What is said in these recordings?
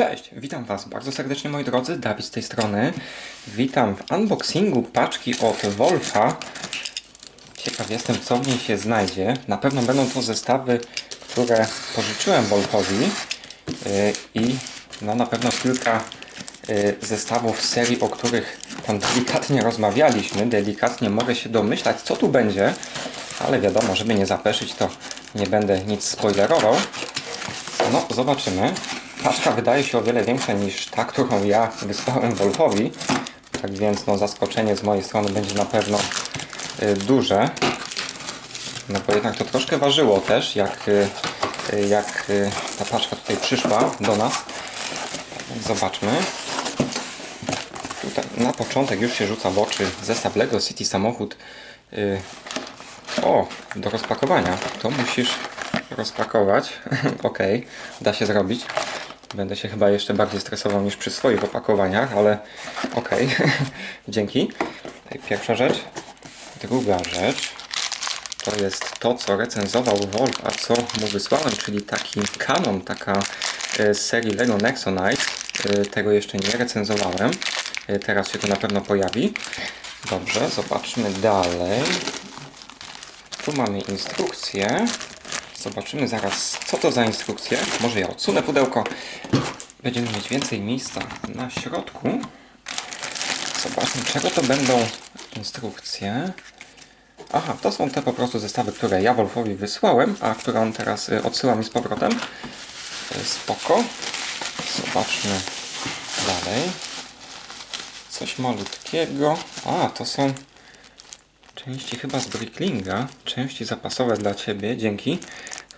Cześć, witam Was bardzo serdecznie moi drodzy, Dawid z tej strony. Witam w unboxingu paczki od Wolfa. Ciekaw jestem co w niej się znajdzie. Na pewno będą to zestawy, które pożyczyłem Wolfowi yy, i no, na pewno kilka yy, zestawów serii, o których tam delikatnie rozmawialiśmy. Delikatnie mogę się domyślać co tu będzie, ale wiadomo, żeby nie zapeszyć to nie będę nic spoilerował. No, zobaczymy. Paczka wydaje się o wiele większa niż ta, którą ja wysłałem Wolfowi. Tak więc no, zaskoczenie z mojej strony będzie na pewno y, duże. No bo jednak to troszkę ważyło też, jak, y, y, jak ta paczka tutaj przyszła do nas. Zobaczmy. Tutaj na początek już się rzuca w oczy zestaw Lego City samochód. O, do rozpakowania. To musisz rozpakować. ok, da się zrobić. Będę się chyba jeszcze bardziej stresował niż przy swoich opakowaniach, ale ok, dzięki. Pierwsza rzecz. Druga rzecz to jest to, co recenzował Wolf, a co mu wysłałem, czyli taki kanon, taka e, z serii Lego Nexonite. E, Tego jeszcze nie recenzowałem. E, Teraz się to na pewno pojawi. Dobrze, zobaczmy dalej. Tu mamy instrukcję. Zobaczymy zaraz, co to za instrukcje. Może ja odsunę pudełko. Będziemy mieć więcej miejsca na środku. Zobaczmy, czego to będą instrukcje. Aha, to są te po prostu zestawy, które ja Wolfowi wysłałem, a które on teraz y, odsyła mi z powrotem. Y, Spoko. Zobaczmy dalej. Coś malutkiego. A, to są Części chyba z Bricklinga. Części zapasowe dla Ciebie. Dzięki.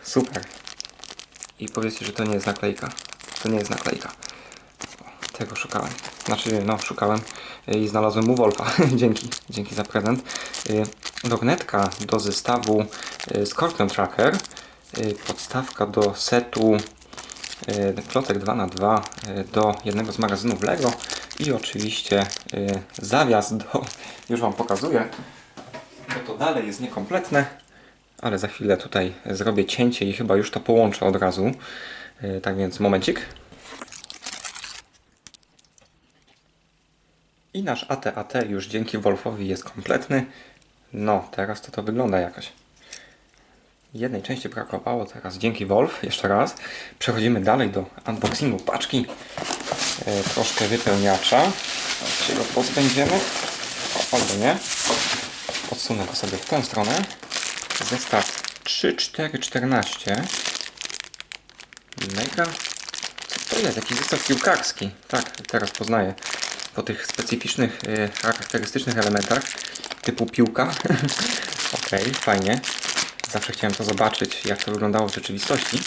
Super. I powiedzcie, że to nie jest naklejka. To nie jest naklejka. Tego szukałem. Znaczy, no, szukałem y, i znalazłem u Wolfa. Dzięki. Dzięki za prezent. Y, Lornetka do zestawu y, Scorpion Tracker. Y, Podstawka do setu y, plotek 2x2 y, do jednego z magazynów Lego. I oczywiście y, zawias do... Już Wam pokazuję to dalej jest niekompletne, ale za chwilę tutaj zrobię cięcie i chyba już to połączę od razu. Yy, Tak więc momencik. I nasz AT-AT już dzięki Wolfowi jest kompletny. No, teraz to to wygląda jakoś. Jednej części brakowało, teraz dzięki Wolf, jeszcze raz. Przechodzimy dalej do unboxingu paczki. Yy, troszkę wypełniacza. Się go pozbędziemy. Albo nie. Odsunę go sobie w tę stronę. Zestaw 3414. Mega. Co to jest? Jakiś zestaw piłkarski. Tak, teraz poznaję. Po tych specyficznych, y, charakterystycznych elementach typu piłka. ok, fajnie. Zawsze chciałem to zobaczyć, jak to wyglądało w rzeczywistości.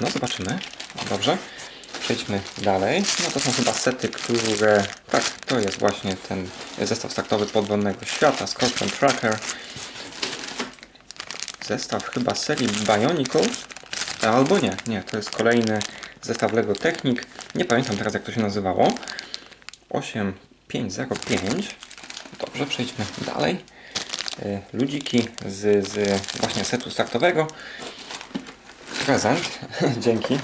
No, zobaczymy. Dobrze. Przejdźmy dalej. No to są chyba sety, które... Tak, to jest właśnie ten zestaw startowy podwodnego świata, Scorpion Tracker. Zestaw chyba serii Bionicle. Albo nie, nie, to jest kolejny zestaw Lego Technic. Nie pamiętam teraz jak to się nazywało. 8505. Dobrze, przejdźmy dalej. Y, Ludziki z, z właśnie setu startowego. Prezent. Dzięki.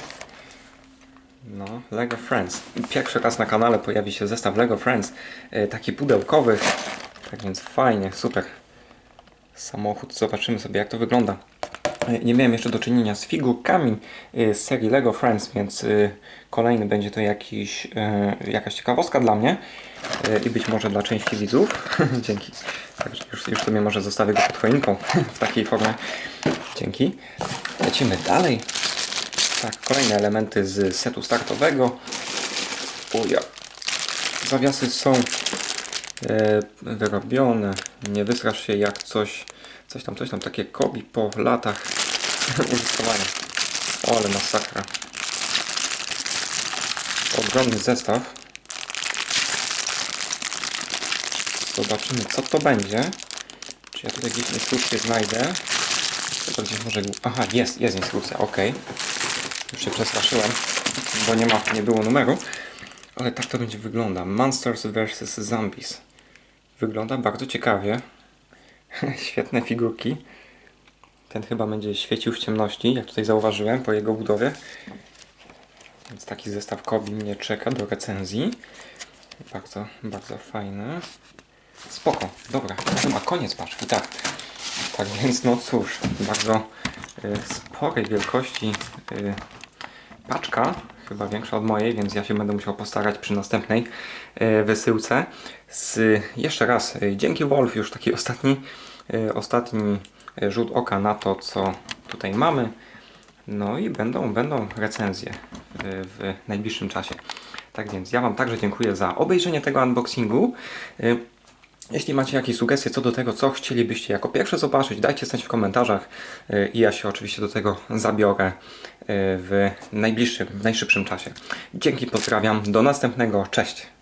No, Lego Friends. Pierwszy raz na kanale pojawi się zestaw Lego Friends, e, taki pudełkowy. Tak więc fajnie, super. Samochód, zobaczymy sobie jak to wygląda. E, Nie miałem jeszcze do czynienia z figurkami e, z serii Lego Friends, więc kolejny będzie to jakiś, jakaś ciekawostka dla mnie i być może dla części widzów. Dzięki. Także już, już sobie może zostawię go pod choinką w takiej formie. Dzięki. Lecimy dalej. Tak, kolejne elementy z setu startowego. Uja. Zawiasy są e, wyrobione. Nie wysrasz się jak coś, coś tam, coś tam, takie kobi po latach użytkowania. O, ale masakra. Ogromny zestaw. Zobaczymy co to będzie. Czy ja tutaj gdzieś instrukcję znajdę? To gdzieś może... Aha, jest, jest instrukcja, ok. Już się przestraszyłem, bo nie ma, nie było numeru. Ale tak to będzie wygląda. Monsters vs. Zombies. Wygląda bardzo ciekawie. Świetne figurki. Ten chyba będzie świecił w ciemności, jak tutaj zauważyłem po jego budowie. Więc taki zestaw Kobi mnie czeka do recenzji. Bardzo, bardzo fajny. Spoko, dobra, chyba koniec paczki, tak. Tak więc, no cóż, bardzo y, sporej wielkości y, paczka, chyba większa od mojej, więc ja się będę musiał postarać przy następnej y, wysyłce. Z, jeszcze raz, y, dzięki Wolf, już taki ostatni, y, ostatni rzut oka na to, co tutaj mamy. No i będą, będą recenzje w najbliższym czasie. Tak więc ja Wam także dziękuję za obejrzenie tego unboxingu. Jeśli macie jakieś sugestie co do tego, co chcielibyście jako pierwsze zobaczyć, dajcie znać w komentarzach y, i ja się oczywiście do tego zabiorę y, w najbliższym, w najszybszym czasie. Dzięki, pozdrawiam, do następnego, cześć!